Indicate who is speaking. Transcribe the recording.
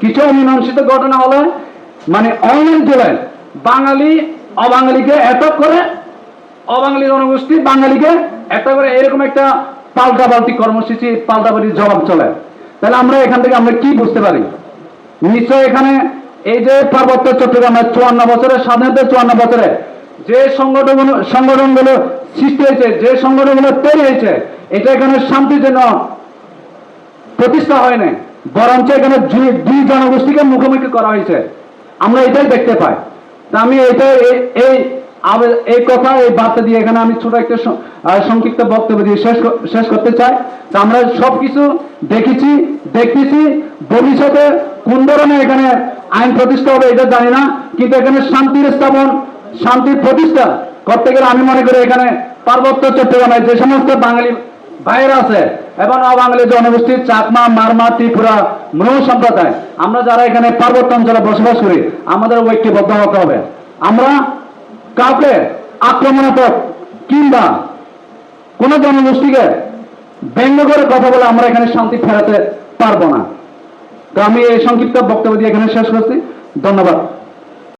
Speaker 1: কিছু অমীমাংসিত ঘটনা হলে মানে অনলাইন তোলে বাঙালি, অবাঙালিকে এতক করে, অবাঙালি জনগোষ্ঠী বাঙালিকে একটা করে এরকম একটা পাল্টা পাল্টি কর্মসূচি পাল্টা পাল্টি জবাব চলে। তাহলে আমরা এখান থেকে আমরা কি বুঝতে পারি? নিশ্চয় এখানে এই যে পার্বত্য চট্টগ্রামের চুয়ান্ন বছরের স্বাধীনতা চুয়ান্ন বছরে যে সংগঠন সংগঠনগুলো সৃষ্টি হয়েছে, যে সংগঠনগুলো তৈরি হয়েছে, এটা এখানে শান্তির জন্য প্রতিষ্ঠা হয় না বরঞ্চ এখানে দুই- জনগোষ্ঠীকে মুখোমুখি করা হয়েছে। আমরা এটাই দেখতে পাই। তা আমি এটা এই- এই কথা, এই বার্তা দিয়ে এখানে আমি ছোট একটা সংক্ষিপ্ত বক্তব্য দিয়ে শেষ শেষ করতে চাই। তা আমরা সবকিছু দেখেছি, দেখতেছি। ভবিষ্যতে কোন ধরনের এখানে আইন প্রতিষ্ঠা হবে এটা জানি না, কিন্তু এখানে শান্তির স্থাপন, শান্তির প্রতিষ্ঠা করতে গেলে আমি মনে করি এখানে পার্বত্য চট্টগ্রামে যে সমস্ত বাঙালি বাইরে আছে এবং অবাঙালি জনগোষ্ঠীর চাকমা, মারমা, ত্রিপুরা মনু সম্প্রদায়, আমরা যারা এখানে পার্বত্য অঞ্চলে বসবাস করি, আমাদের ঐক্যবদ্ধ হতে হবে। আমরা কাউকে আক্রমণাত্মক কিংবা কোন জনগোষ্ঠীকে ব্যঙ্গ করে কথা বলে আমরা এখানে শান্তি ফেরাতে পারব না। তো আমি এই সংক্ষিপ্ত বক্তব্য দিয়ে এখানে শেষ করছি। ধন্যবাদ।